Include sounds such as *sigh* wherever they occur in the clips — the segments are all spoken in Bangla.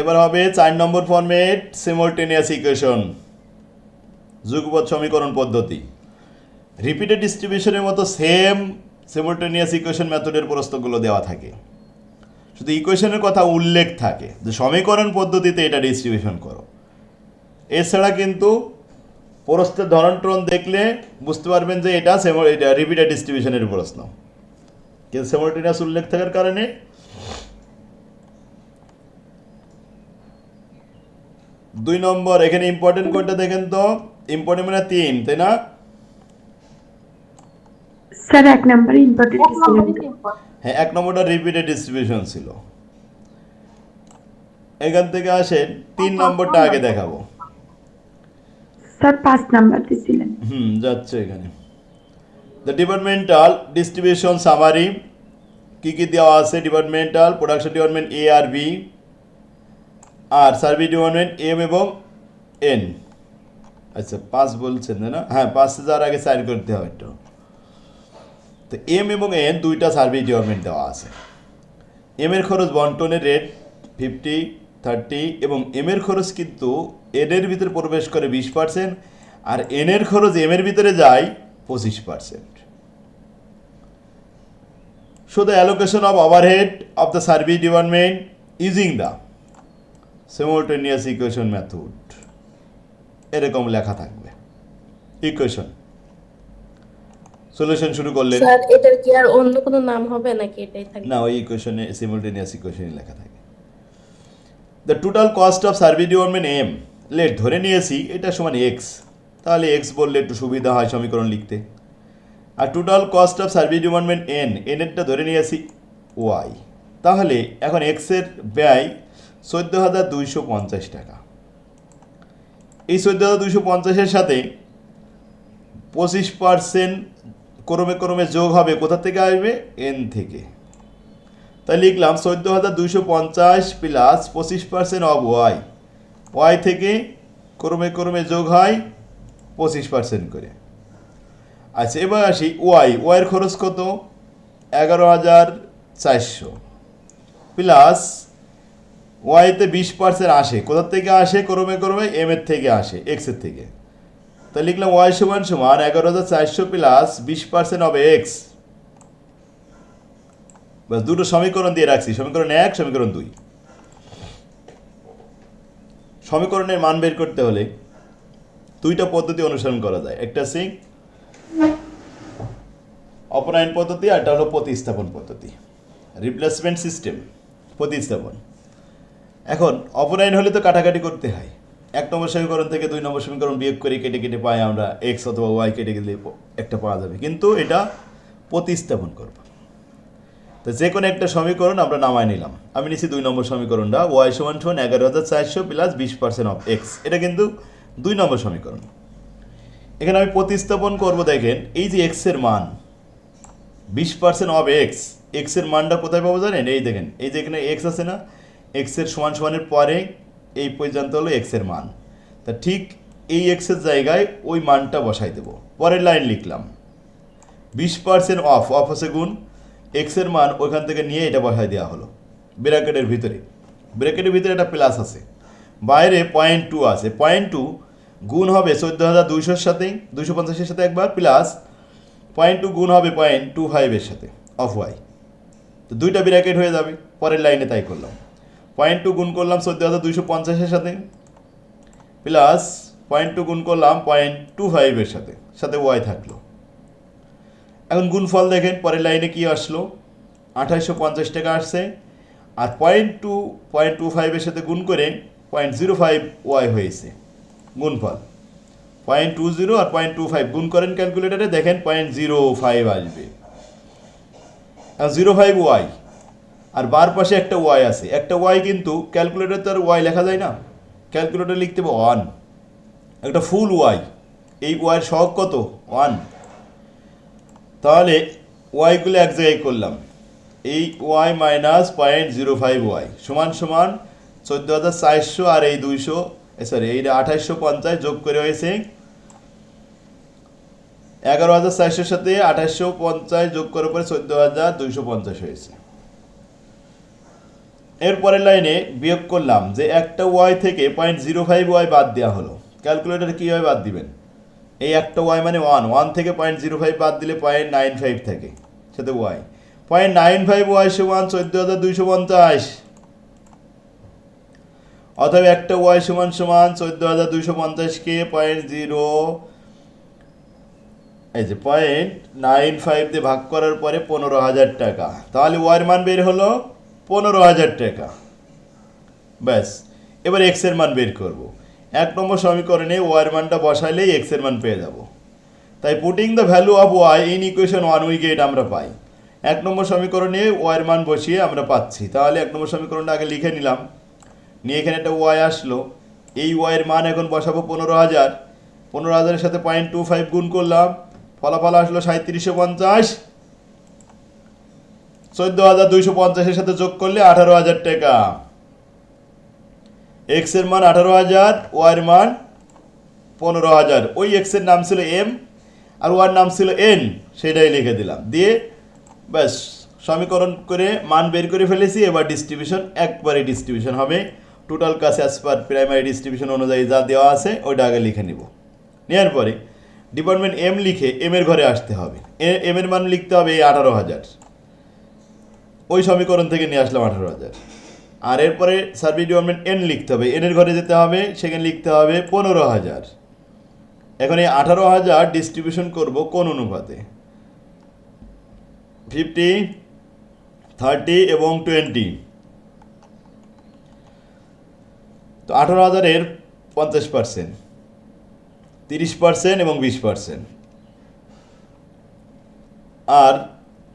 এবার হবে চার নম্বর ফর্মেট সিমultaneous ইকুয়েশন যুগপৎ সমীকরণ পদ্ধতি। রিপিটেড ডিস্ট্রিবিউশনের মতো সেম সিমultaneous ইকুয়েশন মেথডের প্রস্তগুলো দেওয়া থাকে। শুধু ইকুয়েশনের কথা উল্লেখ থাকে যে সমীকরণ পদ্ধতিতে এটা ডিস্ট্রিবিউশন করো। এছাড়া কিন্তু প্রস্তের ধরন টরন দেখলে বুঝতে পারবেন যে এটা সেম- এটা রিপিটেড ডিস্ট্রিবিউশনের প্রশ্ন। কিন্তু সেমোটিনাস উল্লেখ থাকার কারণে দুই নম্বর এখানে ইম্পর্টেন্ট কোডটা দেখেন তো। ইম্পর্টেন্ট মানে তিন তাই না? স্যার এক নম্বরে ইম্পর্টেন্ট হ্যাঁ এক নম্বরটা রিপিটেড ডিস্ট্রিবিউশন ছিল। এখান থেকে আসেন তিন নম্বরটা আগে দেখাবো। স্যার পাঁচ নাম্বার দিছিলেন। হুম যাচ্ছে এখানে। দ্য ডিপার্টমেন্টাল ডিস্ট্রিবিউশন সামারি কি কি দেওয়া আছে? ডিপার্টমেন্টাল প্রোডাকশন ডিপার্টমেন্ট এ আর বি আর সার্ভিস ডিপার্টমেন্ট এম এবং এন। আচ্ছা পাঁচ বলছেন না? হ্যাঁ পাঁচ যাওয়ার আগে সাইন করতে হবে একটু। তো এম এবং এন দুইটা সার্ভিস ডিপার্টমেন্ট দেওয়া আছে। এম এর খরচ বন্টনের রেট ফিফটি থার্টি এবং এম এর খরচ কিন্তু এন এর ভিতরে প্রবেশ করে বিশ পার্সেন্ট আর এন এর খরচ এম এর ভিতরে যায় পঁচিশ percent So the allocation of overhead of the service department using the simultaneous equation method. এরকম লেখা থাকবে। ইকুয়েশন সলিউশন শুরু করলেন স্যার এটার কি আর অন্য কোনো নাম হবে নাকি এটাই থাকবে? না ওই ইকুয়েশনে সিমultaneous ইকুয়েশনে লেখা থাকে। The total cost of service department M let ধরে নিয়েছি এটা সমান এক্স তাহলে এক্স বললে একটু সুবিধা হয় সমীকরণ লিখতে। আর total cost of service department N এনেরটা ধরে নিয়েছি ওয়াই তাহলে এখন এক্সের ব্যয় চোদ্দ হাজার দুইশো পঞ্চাশ টাকা। এই চোদ্দ হাজার দুইশো পঞ্চাশের সাথে পঁচিশ পার্সেন্ট ক্রমে ক্রমে যোগ হবে কোথা থেকে আসবে? এন থেকে। তাই লিখলাম চোদ্দ হাজার দুইশো পঞ্চাশ প্লাস পঁচিশ পার্সেন্ট অফ ওয়াই ওয়াই থেকে ক্রমে ক্রমে যোগ হয় পঁচিশ পার্সেন্ট করে। আচ্ছা এবার আসি ওয়াই ওয়াইয়ের খরচ কত? এগারো হাজার চারশো। প্লাস ওয়াইতে বিশ পার্সেন্ট আসে। কোথার থেকে আসে? ক্রমে ক্রমে এম এর থেকে আসে এক্সের থেকে। তাই লিখলাম ওয়াই সমান সমান এগারো হাজার চারশো প্লাস বিশ পার্সেন্ট হবে এক্স বাস দুটো সমীকরণ দিয়ে রাখছি। সমীকরণ এক, সমীকরণ দুই। সমীকরণের মান বের করতে হলে দুইটা পদ্ধতি অনুসরণ করা যায়। একটা সিং অপরায়ণ পদ্ধতি, আর একটা হলো প্রতিস্থাপন পদ্ধতি। রিপ্লেসমেন্ট সিস্টেম প্রতিস্থাপন। এখন অপরায়ণ হলে তো কাটাকাটি করতে হয়। এক নম্বর সমীকরণ থেকে দুই নম্বর সমীকরণ বিয়োগ করে কেটে কেটে পাই আমরা এক্স অথবা ওয়াই কেটে গেলে একটা পাওয়া যাবে। কিন্তু এটা প্রতিস্থাপন করব। তো যে কোনো একটা সমীকরণ আমরা নামায় নিলাম। আমি নিচ্ছি দুই নম্বর সমীকরণটা ওয়াই সমান সমান এগারো হাজার চারশো প্লাস বিশ পার্সেন্ট অফ এক্স এটা কিন্তু দুই নম্বর সমীকরণ। এখানে আমি প্রতিস্থাপন করব, দেখেন, এই যে এক্সের মান, বিশ পার্সেন্ট অফ এক্স এক্সের মানটা কোথায় পাবো জানেন? এই দেখেন, এই যে এখানে এক্স আছে না এক্সের সমান সমানের পরে এই পর্যন্ত হলো এক্সের মান। তা ঠিক এই এক্সের জায়গায় ওই মানটা বসাই দেবো। পরের লাইন লিখলাম। বিশ পার্সেন্ট অফ অফ আছে গুণ। এক্সের মান ওইখান থেকে নিয়ে এটা বসাই দেওয়া হলো। ব্র্যাকেটের ভিতরে। ব্র্যাকেটের ভিতরে একটা প্লাস আছে। বাইরে পয়েন্ট টু আছে। পয়েন্ট টু গুণ হবে চোদ্দ হাজার দুইশোর সাথে, দুইশো পঞ্চাশের সাথে একবার প্লাস পয়েন্ট টু গুণ হবে পয়েন্ট টু ফাইভের সাথে অফ ওয়াই তো দুইটা ব্র্যাকেট হয়ে যাবে। পরের লাইনে তাই করলাম। পয়েন্ট টু গুণ করলাম চোদ্দ হাজার দুইশো পঞ্চাশের সাথে প্লাস পয়েন্ট টু গুণ করলাম পয়েন্ট টু ফাইভের সাথে সাথে ওয়াই থাকল। এখন গুণফল দেখেন, পরের লাইনে কি আসলো? আঠাইশশো পঞ্চাশ টাকা আসছে, আর পয়েন্ট টু পয়েন্ট টু ফাইভের সাথে গুণ করে পয়েন্ট জিরো ফাইভ ওয়াই হয়েছে, গুণফল। পয়েন্ট টু জিরো আর পয়েন্ট টু ফাইভ গুণ করেন ক্যালকুলেটারে দেখেন পয়েন্ট জিরো ফাইভ আসবে। জিরো ফাইভ ওয়াই আর বার পাশে একটা ওয়াই আছে। একটা ওয়াই কিন্তু ক্যালকুলেটার তো আর ওয়াই লেখা যায় না। ক্যালকুলেটার লিখতে হবে ওয়ান একটা ফুল ওয়াই। এই ওয়াইয়ের সহগ কত? ওয়ান তাহলে ওয়াইগুলো এক জায়গায় করলাম। এই Y minus point zero five Y. সমান সমান চোদ্দ হাজার চারশো আর এই দুইশো সরি এইটা আঠাইশশো পঞ্চাশ যোগ করে হয়েছে এগারো হাজার চারশোর সাথে আঠাইশশো পঞ্চাশ যোগ করার পরে চোদ্দ হাজার দুইশো পঞ্চাশ হয়েছে। এরপরের লাইনে বিয়োগ করলাম যে একটা ওয়াই থেকে পয়েন্ট জিরো ফাইভ ওয়াই বাদ দেওয়া হলো। ক্যালকুলেটারে কীভাবে বাদ দিবেন? এই একটা ওয়াই মানে ওয়ান ওয়ান থেকে পয়েন্ট জিরো ফাইভ বাদ দিলে পয়েন্ট নাইন ফাইভ থাকে সাথে Y point nine five Y সমান চোদ্দ হাজার দুইশো পঞ্চাশ। অথবা একটা ওয়াই সমান সমান চোদ্দ হাজার দুইশো পঞ্চাশকে পয়েন্ট জিরো এই যে পয়েন্ট নাইন ফাইভ দিয়ে ভাগ করার পরে পনেরো হাজার টাকা। তাহলে ওয়ার মান বের হলো পনেরো হাজার টাকা। ব্যাস, এবার এক্সের মান বের করব। এক নম্বর সমীকরণে ওয়ার মানটা বসাইলেই এক্সের মান পেয়ে যাব। তাই putting the value of Y in equation one we get আমরা পাই। এক নম্বর সমীকরণে ওয়ার মান বসিয়ে আমরা পাচ্ছি। তাহলে এক নম্বর সমীকরণটা আগে লিখে নিলাম। নিয়ে এখানে একটা ওয়াই আসলো। এই ওয়াইয়ের মান এখন বসাবো পনেরো হাজার। পনেরো হাজারের সাথে পয়েন্ট টু ফাইভ গুণ করলাম। ফলাফল আসলো সাঁত্রিশশো পঞ্চাশ। চোদ্দ হাজার দুইশো পঞ্চাশের সাথে যোগ করলে আঠারো হাজার টাকা। এক্সের মান আঠারো হাজার ওয়াইয়ের মান পনেরো হাজার। ওই এক্সের নাম ছিল এম আর ওয়ার নাম ছিল এন সেটাই লিখে দিলাম। দিয়ে ব্যাস, সমীকরণ করে মান বের করে ফেলেছি, এবার ডিস্ট্রিবিউশন একবারে ডিস্ট্রিবিউশন হবে। টোটাল কাজ অ্যাজ পার প্রাইমারি ডিস্ট্রিবিউশন অনুযায়ী যা দেওয়া আছে, ওইটা আগে লিখে নিব। নেওয়ার পরে ডিপার্টমেন্ট এম লিখে এম এর ঘরে আসতে হবে। এম এর মান লিখতে হবে এই আঠারো হাজার। ওই সমীকরণ থেকে নিয়ে আসলাম আঠারো হাজার। আর এরপরে সার্ভিস ডিপার্টমেন্ট এন লিখতে হবে। এনের ঘরে যেতে হবে, সেখানে লিখতে হবে পনেরো হাজার। এখন এই আঠারো হাজার ডিস্ট্রিবিউশন করব কোন অনুপাতে? ফিফটি থার্টি এবং টোয়েন্টি তো আঠারো হাজারের পঞ্চাশ পার্সেন্ট তিরিশ পার্সেন্ট এবং বিশ পার্সেন্ট আর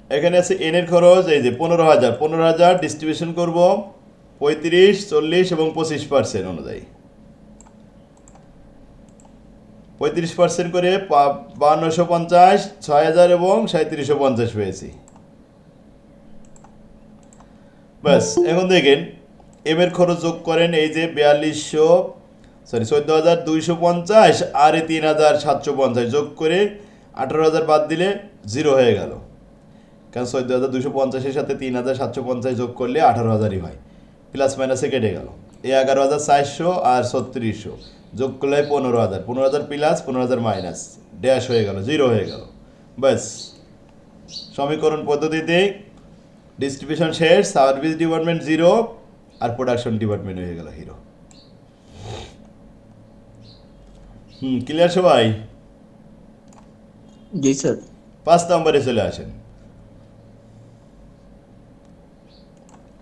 এখানে আছে এনের খরচ, এই যে পনেরো হাজার। পনেরো হাজার ডিস্ট্রিবিউশন করব পঁয়ত্রিশ, চল্লিশ এবং পঁচিশ পার্সেন্ট অনুযায়ী। পঁয়ত্রিশ পার্সেন্ট করে বান্নশো পঞ্চাশ, ছয় হাজার এবং সাঁত্রিশশো পঞ্চাশ পেয়েছি। ব্যাস, এখন দেখেন এম এর খরচ যোগ করেন এই যে বিয়াল্লিশশো সরি চোদ্দ হাজার দুইশো পঞ্চাশ আর তিন হাজার সাতশো পঞ্চাশ যোগ করে আঠারো হাজার বাদ দিলে জিরো হয়ে গেল। কারণ চোদ্দ হাজার দুশো পঞ্চাশের সাথে তিন হাজার সাতশো পঞ্চাশ যোগ করলে আঠারো হাজারই হয়। প্লাস মাইনাসে কেটে গেল। এই এগারো হাজার চারশো আর ছত্রিশশো। যোগ করলে পনেরো হাজার। পনেরো হাজার প্লাস পনেরো হাজার মাইনাস। ড্যাশ হয়ে গেল জিরো হয়ে গেল। ব্যাস। সমীকরণ পদ্ধতিতে ডিস্ট্রিবিউশন শেষ সার্ভিস ডিপার্টমেন্ট জিরো আর প্রোডাকশন ডিপার্টমেন্ট হয়ে গেল হিরো হুম ক্লিয়ার সবাই? জি স্যার পাঁচ নম্বরে চলে আসেন।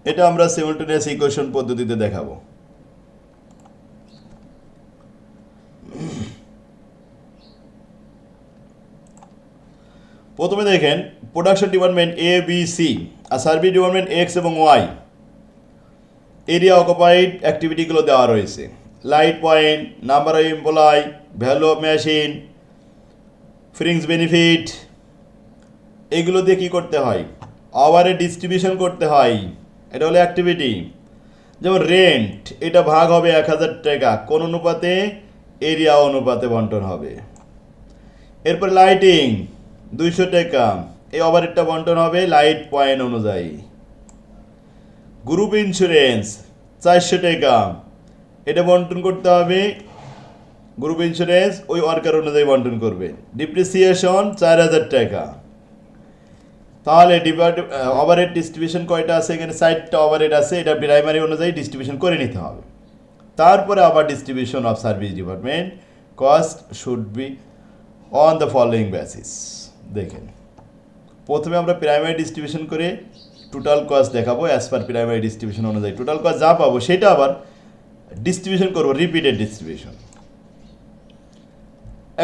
এটা আমরা সিমultaneous ইকুয়েশন পদ্ধতিতে দেখাবো। প্রথমে দেখেন production department A B C R service department X এবং ওয়াই এরিয়া অকুপাইড অ্যাক্টিভিটিগুলো দেওয়া রয়েছে। Light point number of employee value of machine fringe benefit এগুলো দিয়ে কী করতে হয়? আওয়ারে ডিস্ট্রিবিউশন করতে হয়। এটা হলো অ্যাক্টিভিটি যেমন রেন্ট এটা ভাগ হবে এক হাজার টাকা। কোন অনুপাতে? এরিয়া অনুপাতে বন্টন হবে। এরপর লাইটিং দুইশো টাকা। এই ওভারেটটা বন্টন হবে লাইট পয়েন্ট অনুযায়ী। গ্রুপ ইন্স্যুরেন্স চারশো টাকা। এটা বন্টন করতে হবে গ্রুপ ইন্স্যুরেন্স ওই ওয়ার্কার অনুযায়ী বন্টন করবে। ডিপ্রিসিয়েশন চার হাজার টাকা। তাহলে ওভারহেড ডিস্ট্রিবিউশন কয়টা আছে? এখানে সাইডটা ওভারহেড আছে, এটা প্রাইমারি অনুযায়ী ডিস্ট্রিবিউশন করে নিতে হবে। তারপরে আবার distribution of service department cost should be on the following basis দেখেন, প্রথমে আমরা প্রাইমারি ডিস্ট্রিবিউশন করে টোটাল কস্ট দেখাবো অ্যাজ পার প্রাইমারি ডিস্ট্রিবিউশন অনুযায়ী। টোটাল কস্ট যা পাবো, সেটা আবার ডিস্ট্রিবিউশন করব রিপিটেড ডিস্ট্রিবিউশন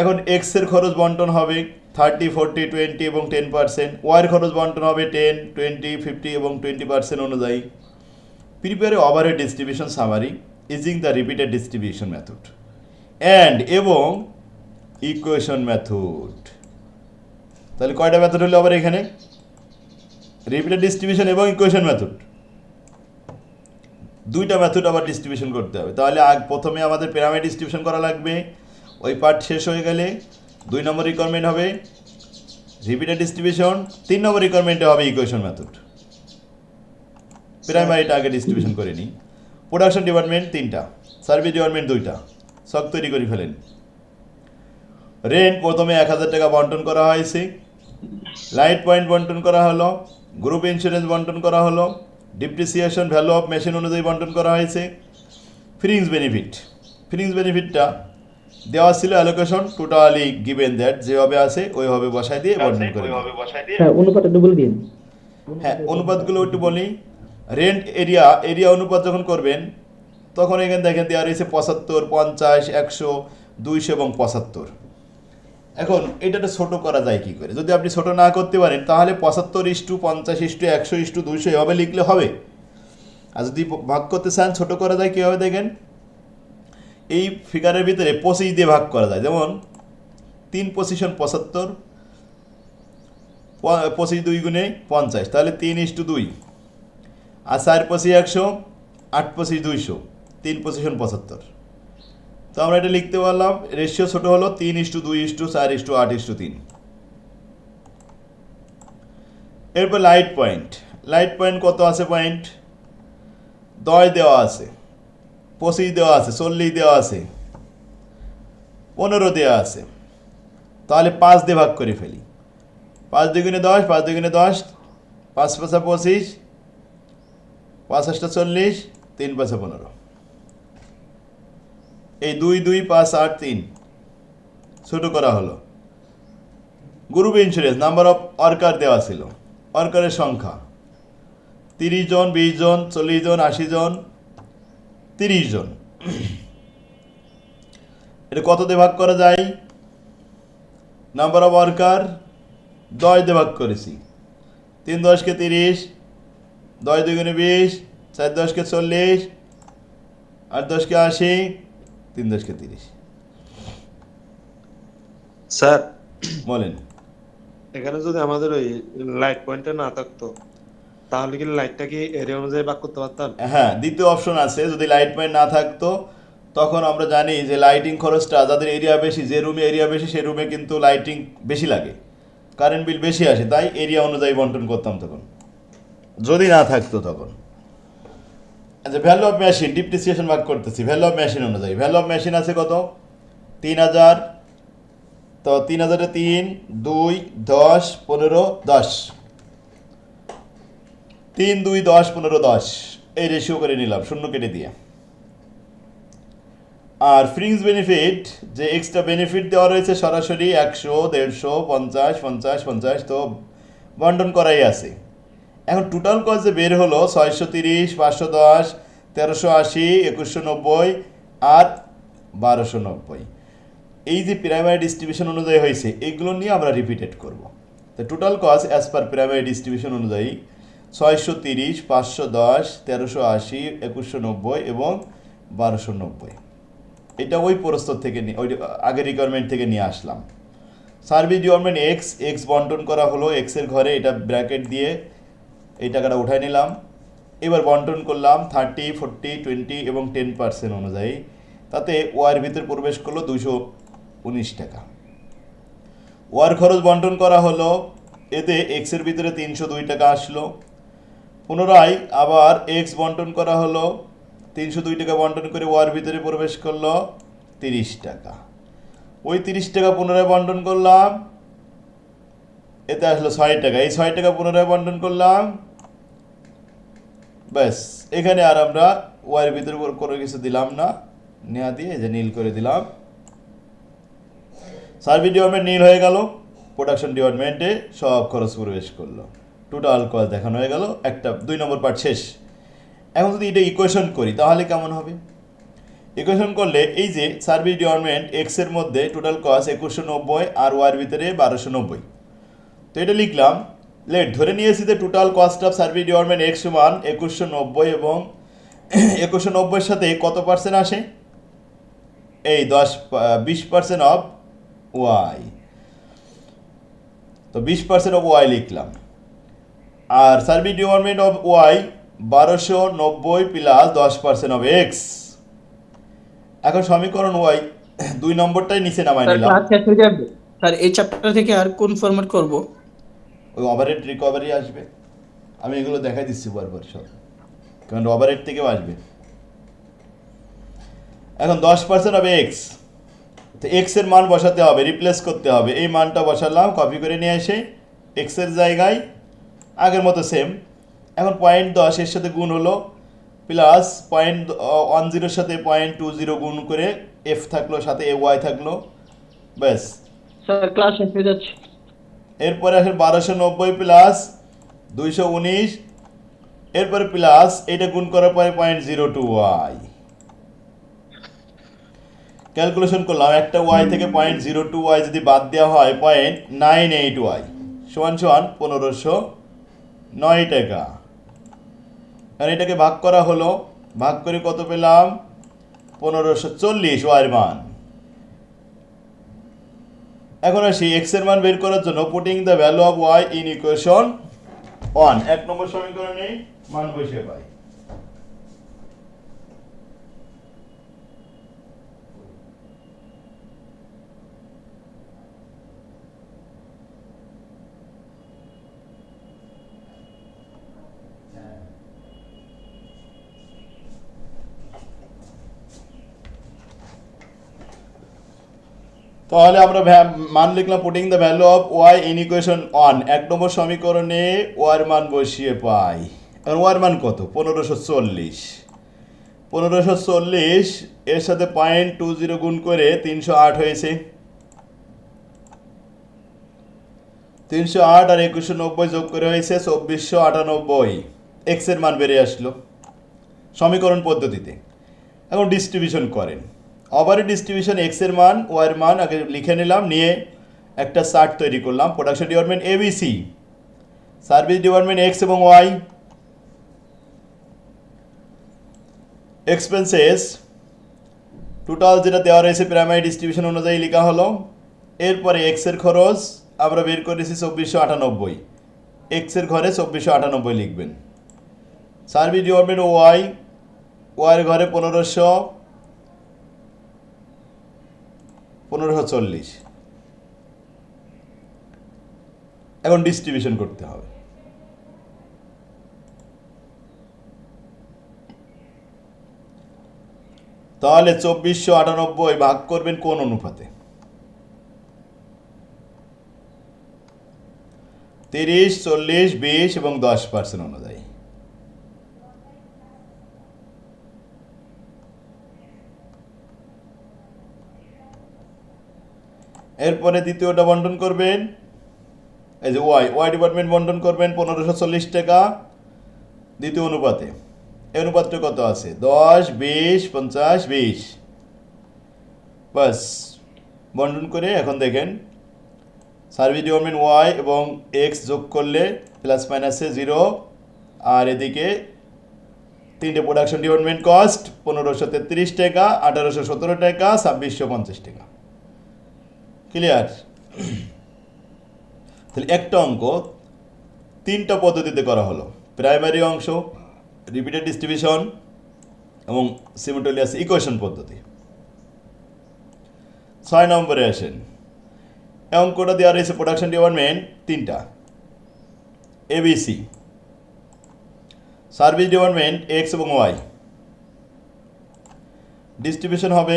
এখন এক্সের খরচ বন্টন হবে থার্টি ফোরটি টোয়েন্টি এবং টেন পার্সেন্ট ওয়াইয়ের খরচ বন্টন হবে টেন টোয়েন্টি ফিফটি এবং টোয়েন্টি পার্সেন্ট অনুযায়ী। Prepare overhead distribution summary using the repeated distribution method and এবং ইকুয়েশন মেথড তাহলে কয়টা মেথড হলো আবার এখানে? রিপিটেড ডিস্ট্রিবিউশন এবং ইকুয়েশন মেথড দুইটা মেথড আবার ডিস্ট্রিবিউশন করতে হবে। তাহলে আগ প্রথমে আমাদের পিরামিড ডিস্ট্রিবিউশন করা লাগবে। ওই পার্ট শেষ হয়ে গেলে দুই নম্বর রিকোয়ারমেন্ট হবে রিপিটেড ডিস্ট্রিবিউশন তিন নম্বর রিকোয়ারমেন্টে হবে ইকুয়েশন মেথড প্রাইমারিটা আগে ডিস্ট্রিবিউশন করে নিই। প্রোডাকশন ডিপার্টমেন্ট তিনটা সার্ভিস ডিপার্টমেন্ট দুইটা। সব তৈরি করে ফেলেন। রেন্ট প্রথমে এক হাজার টাকা বন্টন করা হয়েছে। লাইট পয়েন্ট বন্টন করা হলো। গ্রুপ ইন্স্যুরেন্স বন্টন করা হলো। ডিপ্রিসিয়েশন ভ্যালু অফ মেশিন অনুযায়ী বন্টন করা হয়েছে। ফ্রিংস বেনিফিট ফ্রিংস বেনিফিটটা দেওয়া ছিল অ্যালোকেশন টোটালি গিভেন দ্যাট যেভাবে আছে ওইভাবে বসায় দিয়ে বন্টন করে। হ্যাঁ অনুপাত একটু বলে দিন। হ্যাঁ অনুপাতগুলো একটু বলি। রেন্ট এরিয়া এরিয়া অনুপাত যখন করবেন তখন এখানে দেখেন দেওয়া রয়েছে পঁচাত্তর পঞ্চাশ একশো দুইশো এবং পঁচাত্তর। এখন এটা তো ছোটো করা যায় কি করে? যদি আপনি ছোট না করতে পারেন তাহলে পঁচাত্তর ইস্টু পঞ্চাশ ইস্টু একশো ইস্টু দুইশো এভাবে লিখলে হবে। আর যদি ভাগ করতে চান ছোট করা যায় কীভাবে দেখেন? এই ফিগারের ভিতরে পঁচিশ দিয়ে ভাগ করা যায়। যেমন তিন পজিশন পঁচাত্তর পঁচিশ দুই গুণে পঞ্চাশ, তাহলে তিন ইস্টু দুই। আর চার পঁচিশ একশো, আট পঁচিশ দুইশো, তিন পজিশন পঁচাত্তর। তো আমরা এটা লিখতে পারলাম রেশিও ছোট হলো তিন ইস্টু দুই ইস্টু চার ইস্টু আট ইস্টু তিন। এরপর লাইট পয়েন্ট লাইট পয়েন্ট কত আছে পয়েন্ট দশ দেওয়া আছে। পঁচিশ দেওয়া আছে, চল্লিশ দেওয়া আছে, পনেরো দেওয়া আছে। তাহলে পাঁচ দিয়ে ভাগ করে ফেলি। পাঁচ দুগুণে দশ, পাঁচ দুগুণে দশ, পাঁচ পাঁচা পঁচিশ, পাঁচ চল্লিশ, তিন পাঁচা পনেরো। এই দুই দুই, পাঁচ, আট, তিন ছোটো করা হলো। Group insurance number of worker দেওয়া ছিল। অর্কারের সংখ্যা। তিরিশ জন, বিশ জন, চল্লিশ জন, আশি জন তিরিশ জন। এটা কত দিয়ে ভাগ করা যায়? নাম্বার অফ ওয়ার্কার দশ দিয়ে ভাগ করেছি। তিন দশকে তিরিশ দশ দুগুণে বিশ চার দশকে চল্লিশ আট দশকে আশি তিন দশকে তিরিশ। স্যার বলেন। এখানে যদি আমাদের ওই লাইট পয়েন্টটা না থাকতো তাহলে কি লাইটটা কি এরিয়া অনুযায়ী ভাগ করতে পারতাম? হ্যাঁ দ্বিতীয় অপশন আছে, যদি লাইট পয়েন্ট না থাকতো, তখন আমরা জানি যে লাইটিং খরচটা যাদের এরিয়া বেশি, যে রুমে এরিয়া বেশি সেই রুমে কিন্তু লাইটিং বেশি লাগে। কারেন্ট বিল বেশি আসে, তাই এরিয়া অনুযায়ী বন্টন করতাম তখন। যদি না থাকতো তখন। আচ্ছা ভ্যালু অফ মেশিন ডিপ্রিসিয়েশন ভাগ করতেছি ভ্যালু অফ মেশিন অনুযায়ী। ভ্যালু অফ মেশিন আছে কত? তিন হাজার, তো তিন হাজারে তিন, দুই, দশ, পনেরো, দশ। তিন, দুই, দশ, পনেরো, দশ। এই রেশিও করে নিলাম, শূন্য কেটে দিয়ে। আর ফ্রিংস বেনিফিট যে এক্সট্রা বেনিফিট দেওয়া রয়েছে সরাসরি একশো, দেড়শো, পঞ্চাশ পঞ্চাশ পঞ্চাশ, তো বন্টন করাই আছে। এখন টোটাল কস্ট যে বের হলো, ছয়শো তিরিশ, পাঁচশো দশ, তেরোশো আশি, একুশশো নব্বই আর বারোশো নব্বই। এই যে প্রাইমারি ডিস্ট্রিবিউশন অনুযায়ী হয়েছে, এগুলো নিয়ে আমরা রিপিটেড করব। তো total cost as per primary distribution অনুযায়ী ছয়শো তিরিশ, পাঁচশো দশ, তেরোশো আশি, একুশশো নব্বই এবং বারোশো নব্বই। এটা ওই প্রস্তর থেকে নিয়ে ওই আগের রিকোয়ারমেন্ট থেকে নিয়ে আসলাম। সার্ভিস ডিপার্টমেন্ট এক্স এক্স বন্টন করা হলো। এক্সের ঘরে এটা ব্র্যাকেট দিয়ে এই টাকাটা উঠাই নিলাম। এবার বন্টন করলাম থার্টি ফোরটি টোয়েন্টি এবং টেন পার্সেন্ট অনুযায়ী। তাতে ওয়ার ভিতরে প্রবেশ করল দুশো উনিশ টাকা। ওয়ার খরচ বন্টন করা হলো। এতে এক্সের ভিতরে তিনশো দুই টাকা আসলো। পুনরায় আবার এক্স বন্টন করা হলো, তিনশো দুই টাকা বন্টন করে ওয়ার ভিতরে প্রবেশ করল, তিরিশ টাকা। ওই তিরিশ টাকা পুনরায় বন্টন করলাম, এতে আসলো ছয় টাকা। এই ছয় টাকা পুনরায় বন্টন করলাম, ব্যাস, এখানে আর আমরা ওয়ার ভিতরে কোনো কিছু দিলাম না। নেওয়া দিয়ে যে নীল করে দিলাম। সার্ভিস ডিপার্টমেন্ট নীল হয়ে গেল, প্রোডাকশন ডিপার্টমেন্টে সব খরচ প্রবেশ করল। টোটাল কস্ট দেখানো হয়ে গেল। একটা, দুই নম্বর পার্ট শেষ। এখন যদি এটা ইকুয়েশন করি, তাহলে কেমন হবে? ইকুয়েশন করলে এই যে সার্ভিস ডিপার্টমেন্ট এক্সের মধ্যে টোটাল কস্ট একুশশো নব্বই, আর ওয়ার ভিতরে বারোশো নব্বই। তো এটা লিখলাম লেট ধরে নিয়েছি যে total cost of service department X সমান একুশশো নব্বই এবং *clears throat* একুশশো নব্বইয়ের সাথে কত পার্সেন্ট আসে? এই দশ, বিশ পার্সেন্ট অফ ওয়াই তো বিশ পার্সেন্ট অফ ওয়াই লিখলাম। আর সার্ভিস ডিপার্টমেন্ট অফ ওয়াই বারোশো নব্বই প্লাস দশ পার্সেন্ট অফ এক্স এখন সমীকরণ ওয়াই দুই নম্বরটাই নিচে নামাই নিলাম। স্যার এই চ্যাপ্টার থেকে আর কোন ফরম্যাট করব? ওই ওভারহেড রিকভারি আসবে। আমি এগুলো দেখাই দিচ্ছি বারবার সব। কারণ ওভারহেড থেকেও আসবে। এখন দশ পার্সেন্ট হবে এক্স তো এক্সের মান বসাতে হবে রিপ্লেস করতে হবে। এই মানটা বসালাম কপি করে নিয়ে এসে এক্সের জায়গায় আগের মতো সেম এখন পয়েন্ট দশ এর সাথে গুণ হলো প্লাস পয়েন্ট ওয়ান জিরোর সাথে পয়েন্ট টু জিরো গুণ করে এফ থাকল সাথে এ ওয়াই থাকল। ব্যাস। ক্লাস হয়ে যাচ্ছে। এরপরে আসে বারোশো নব্বই প্লাস দুইশো উনিশ। এরপরে প্লাস এটা গুণ করার পরে point zero two Y calculation করলাম একটা ওয়াই থেকে পয়েন্ট জিরো টু ওয়াই যদি বাদ দেওয়া হয় পয়েন্ট নাইন এইট ওয়াই সমান সমান পনেরোশো নয় টাকা। আর এটাকে ভাগ করা হলো, ভাগ করে কত পেলাম? পনেরোশো চল্লিশ, ওয়ার মান। এখন আসি এক্সের মান বের করার জন্য putting the value of Y in equation one এক নম্বর সমীকরণে মান বসে পাই। তাহলে আমরা মান লিখলাম putting the value of Y in equation one এক নম্বর সমীকরণে ওয়ার মান বসিয়ে পাই। এখন ওয়ার মান কত? পনেরোশো চল্লিশ। পনেরোশো চল্লিশ, এর সাথে পয়েন্ট টু জিরো গুণ করে তিনশো আট হয়েছে। তিনশো আট আর একুশশো নব্বই যোগ করে হয়েছে চব্বিশশো আটানব্বই। এক্সের মান বেরিয়ে আসলো সমীকরণ পদ্ধতিতে। এখন ডিস্ট্রিবিউশন করেন। ওভারে ডিস্ট্রিবিউশন এক্সের মান ওয়াই এর মান, আগে লিখে নিলাম, নিয়ে একটা চার্ট তৈরি করলাম। Production department ABC service department X এবং ওয়াই এক্সপেন্সেস টোটাল যেটা দেওয়া রয়েছে প্রাইমারি ডিস্ট্রিবিউশন অনুযায়ী লেখা হলো। এরপরে এক্সের খরচ, আমরা বের করেছি চব্বিশশো আটানব্বই। এক্সের ঘরে চব্বিশশো আটানব্বই লিখবেন। সার্ভিস ডিপার্টমেন্ট ওয়াই ওয়াইয়ের ঘরে পনেরোশো। পনেরোশো চল্লিশ। এখন ডিস্ট্রিবিউশন করতে হবে। তাহলে চব্বিশশো আটানব্বই ভাগ করবেন কোন অনুপাতে? তিরিশ, চল্লিশ, বিশ এবং দশ পার্সেন্ট অনুযায়ী। এরপরে দ্বিতীয়টা বন্টন করবেন। এই যে ওয়াই ওয়াই ডিপার্টমেন্ট বন্টন করবেন পনেরোশো চল্লিশ টাকা। দ্বিতীয় অনুপাতে। এই অনুপাতটা কত আছে? দশ, বিশ, পঞ্চাশ, বিশ। বাস, বন্টন করে এখন দেখেন। সার্ভিস ডিপার্টমেন্ট ওয়াই এবং এক্স যোগ করলে প্লাস মাইনাসে জিরো। আর এদিকে তিনটে প্রোডাকশন ডিপার্টমেন্ট কস্ট পনেরোশো তেত্রিশ টাকা, আঠারোশো সতেরো টাকা, ছাব্বিশশো পঞ্চাশ টাকা। ক্লিয়ার তাহলে একটা অঙ্ক তিনটা পদ্ধতিতে করা হলো। প্রাইমারি অংশ রিপিটেড ডিস্ট্রিবিউশন এবং সিমিটোলিয়াস ইকুয়েশন পদ্ধতি। ছয় নম্বরে আসেন। অঙ্কটা দেওয়া রয়েছে প্রোডাকশন ডিপার্টমেন্ট তিনটা। এবিসি সার্ভিস ডিপার্টমেন্ট এক্স এবং ওয়াই ডিস্ট্রিবিউশন হবে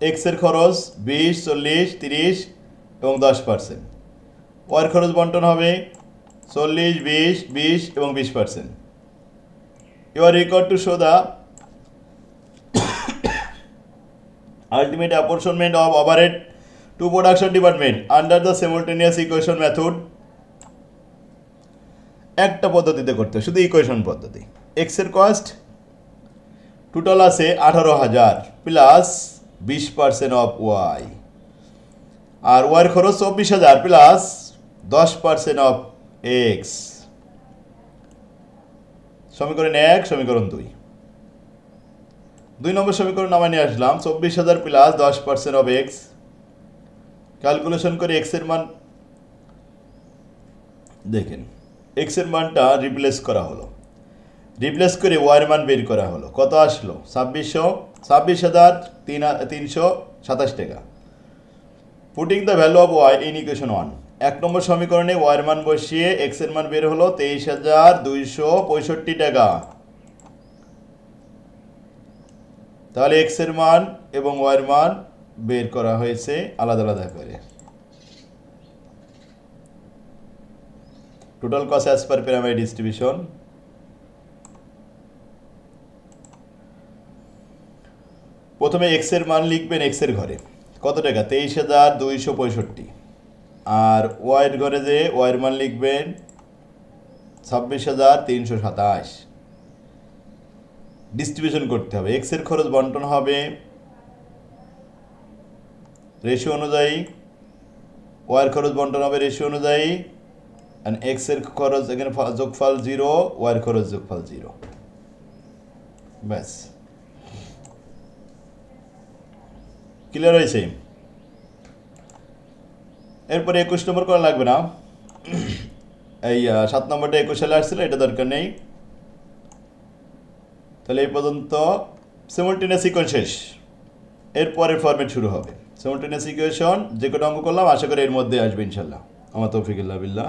এক্সের খরচ বিশ, চল্লিশ, তিরিশ এবং দশ পার্সেন্ট ওয়ার খরচ বন্টন হবে চল্লিশ, বিশ বিশ এবং বিশ percent you are required to show the ultimate apportionment of overhead to production department under the simultaneous equation method একটা পদ্ধতিতে করতে শুধু ইকুয়েশন পদ্ধতি। এক্সের কস্ট টোটাল আছে আঠারো হাজার প্লাস বিশ পার্সেন্ট অফ ওয়াই আর ওয়ার খরচ চব্বিশ হাজার প্লাস দশ পার্সেন্ট অফ এক্স সমীকরণ এক, সমীকরণ দুই। দুই নম্বর সমীকরণ নামায় নিয়ে আসলাম, চব্বিশ হাজার প্লাস দশ পার্সেন্ট অফ এক্স ক্যালকুলেশন করে এক্সের মান দেখেন এক্সের মানটা রিপ্লেস করা হলো। রিপ্লেস করে ওয়ার মান বের করা হলো। কত আসলো? ছাব্বিশশো ছাব্বিশ হাজার তিন তিনশো সাতাশ টাকা। Putting the value of Y in equation one এক নম্বর সমীকরণে ওয়াইয়ের মান বসিয়ে এক্সের মান বের হলো তেইশ হাজার দুইশো পঁয়ষট্টি টাকা। তাহলে এক্সের মান এবং ওয়াইয়ের মান বের করা হয়েছে আলাদা আলাদা করে। Total cost as per primary distribution প্রথমে এক্সের মান লিখবেন এক্সের ঘরে। কত টাকা? তেইশ হাজার দুইশো পঁয়ষট্টি। আর ওয়াইয়ের ঘরে যে ওয়াইয়ের মান লিখবেন, ছাব্বিশ হাজার তিনশো সাতাশ। ডিস্ট্রিবিউশন করতে হবে। এক্সের খরচ বন্টন হবে রেশিও অনুযায়ী। ওয়াইয়ের খরচ বন্টন হবে রেশিও অনুযায়ী। অ্যান্ড এক্সের খরচ এখানে যোগফল জিরো ওয়াইয়ের খরচ যোগফল জিরো ব্যাস। ক্লিয়ার হয়েছে? এরপরে একুশ নম্বর করা লাগবে না? এই সাত নম্বরটা একুশ সালে আসছিল, এটা দরকার নেই। তাহলে এই পর্যন্ত সিমultaneous ইকুয়েশন শেষ। এরপরের ফরম্যাট শুরু হবে। সিমultaneous ইকুয়েশন যে কটা অঙ্ক করলাম, আশা করি এর মধ্যে আসবে ইনশাল্লাহ। আমার তৌফিকুল্লাহ বিল্লাহ।